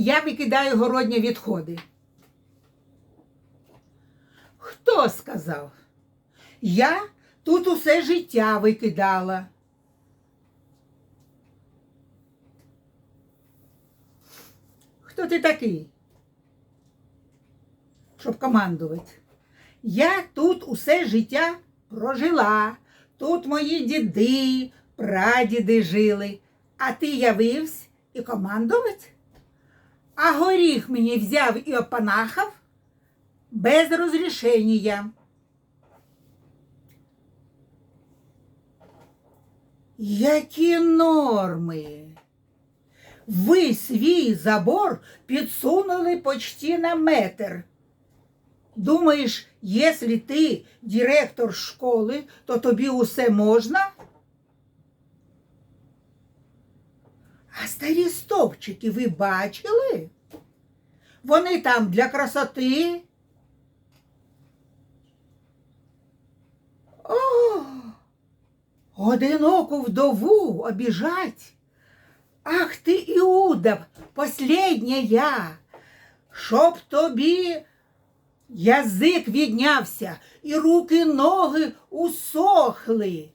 я викидаю городні відходи. Хто сказав? Я тут усе життя викидала. Хто ти такий? Щоб командувати. Я тут усе життя прожила. Тут мої діди, прадіди жили. А ти явився і командувати? А горіх мені взяв і опанахав без розрішення. Які норми? Ви свій забор підсунули почти на метр. Думаєш, якщо ти директор школи, то тобі усе можна? А старі стовпчики ви бачили? Вони там для красоти. О, одиноку вдову обіжать. Ах ти, Іуда, последня я, щоб тобі язик віднявся і руки ноги усохли.